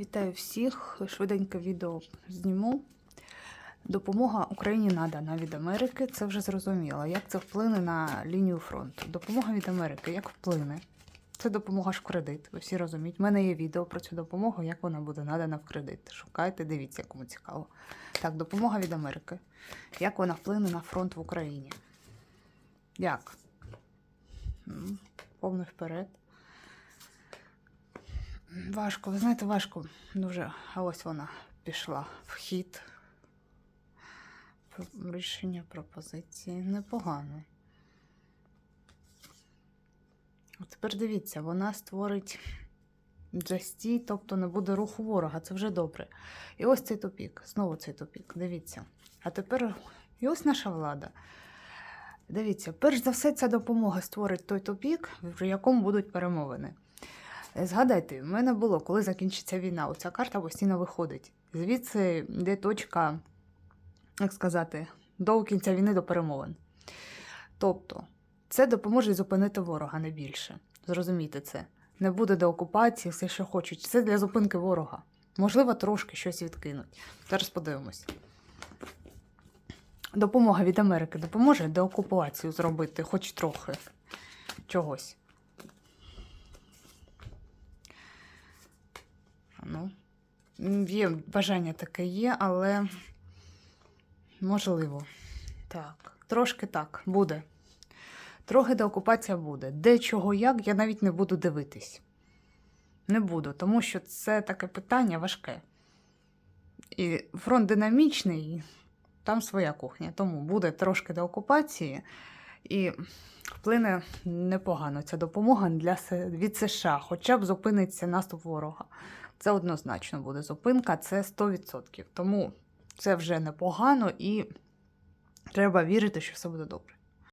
Вітаю всіх. Швиденьке відео зніму. Допомога Україні надана від Америки. Це вже зрозуміло. Як це вплине на лінію фронту? Допомога від Америки як вплине? Це допомога ж в кредит. Ви всі розумієте. У мене є відео про цю допомогу, як вона буде надана в кредит. Шукайте, дивіться, кому цікаво. Так, допомога від Америки. Як вона вплине на фронт в Україні? Як? М, Повний вперед. Важко, ви знаєте, важко дуже. А ось вона пішла в хід. Рішення пропозиції непогано. От тепер дивіться, вона створить застій, тобто не буде руху ворога, це вже добре. І ось цей тупік, знову цей тупік, дивіться. А тепер і ось наша влада. Дивіться, перш за все, ця допомога створить той тупік, в якому будуть перемовини. Згадайте, в мене було, коли закінчиться війна, оця карта постійно виходить. Звідси йде точка, як сказати, до кінця війни до перемовин. Тобто, це допоможе зупинити ворога не більше. Зрозумійте це. Не буде деокупації, все, що хочуть. Це для зупинки ворога. Можливо, трошки щось відкинуть. Зараз подивимось. Допомога від Америки допоможе деокупацію зробити, хоч трохи чогось. Є бажання таке є, але можливо. Так, трошки так, буде. Трохи деокупація буде. Де чого як, я навіть не буду дивитись. Не буду, тому що це таке питання важке. І фронт динамічний, там своя кухня. Тому буде трошки деокупації і вплине непогано ця допомога для, від США, хоча б зупиниться наступ ворога. Це однозначно буде зупинка, це 100%. Тому це вже непогано і треба вірити, що все буде добре.